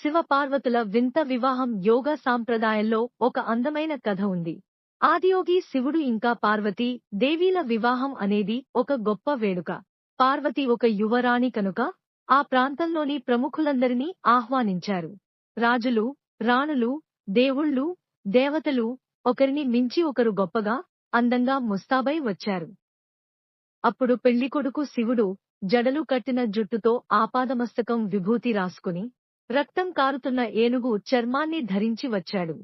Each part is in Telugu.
శివపార్వతుల వింత వివాహం యోగ సాంప్రదాయంలో ఒక అందమైన కథ ఉంది. ఆదియోగి శివుడు ఇంకా పార్వతి దేవీల వివాహం అనేది ఒక గొప్ప వేడుక. పార్వతి ఒక యువరాణి కనుక ఆ ప్రాంతంలోని ప్రముఖులందరినీ ఆహ్వానించారు. రాజులు రాణులు దేవుళ్ళు దేవతలు ఒకరిని మించి ఒకరు గొప్పగా అందంగా ముస్తాబై వచ్చారు. అప్పుడు పెళ్ళికొడుకు శివుడు జడలు కట్టిన జుట్టుతో ఆపాదమస్తకం విభూతి రాసుకుని రక్తం కారుతున్న ఏనుగు చర్మాన్ని ధరించి వచ్చాడు.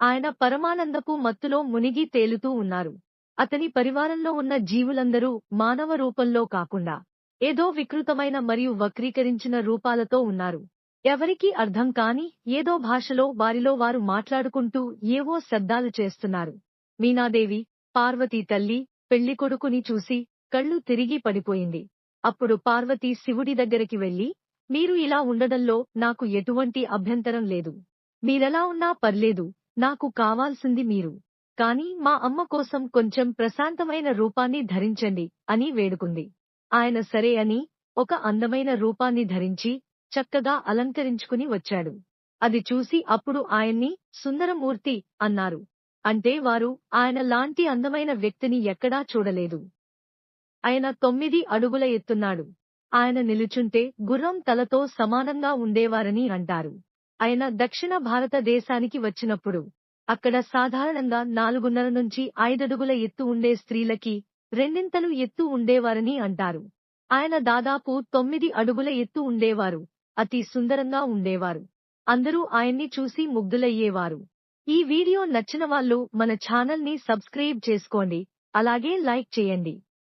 ఆయన పరమానందపు మత్తులో మునిగి తేలుతూ ఉన్నారు. అతని పరివారంలో ఉన్న జీవులందరూ మానవ రూపంలో కాకుండా ఏదో వికృతమైన మరియు వక్రీకరించిన రూపాలతో ఉన్నారు. ఎవరికీ అర్థం కాని ఏదో భాషలో వారిలో వారు మాట్లాడుకుంటూ ఏవో శబ్దాలు చేస్తున్నారు. మీనాదేవి పార్వతీ తల్లి పెళ్ళికొడుకుని చూసి కళ్ళు తిరిగి పడిపోయింది. అప్పుడు పార్వతి శివుడి దగ్గరికి వెళ్ళి మీరు ఇలా ఉండడంలో నాకు ఎటువంటి అభ్యంతరం లేదు. మీరెలా ఉన్నా పర్లేదు నాకు కావాల్సింది మీరు. కాని మా అమ్మ కోసం కొంచెం ప్రశాంతమైన రూపాన్ని ధరించండి అని వేడుకుంది. ఆయన సరే అని ఒక అందమైన రూపాన్ని ధరించి చక్కగా అలంకరించుకుని వచ్చాడు. అది చూసి అప్పుడు ఆయన్ని సుందరమూర్తి అన్నారు. అంటే వారు ఆయన లాంటి అందమైన వ్యక్తిని ఎక్కడా చూడలేదు. ఆయన తొమ్మిది అడుగుల ఎత్తున్నాడు. ఆయన నిలుచుంటే గుర్రం తలతో సమానంగా ఉండేవారని అంటారు. ఆయన దక్షిణ భారతదేశానికి వచ్చినప్పుడు అక్కడ సాధారణంగా నాలుగున్నర నుంచి ఐదడుగుల ఎత్తు ఉండే స్త్రీలకి రెండింతలు ఎత్తు ఉండేవారని అంటారు. ఆయన దాదాపు తొమ్మిది అడుగుల ఎత్తు ఉండేవారు అతి సుందరంగా ఉండేవారు. అందరూ ఆయన్ని చూసి ముగ్ధులయ్యేవారు. ఈ వీడియో నచ్చిన వాళ్ళు మన ఛానల్ని సబ్స్క్రైబ్ చేసుకోండి అలాగే లైక్ చేయండి.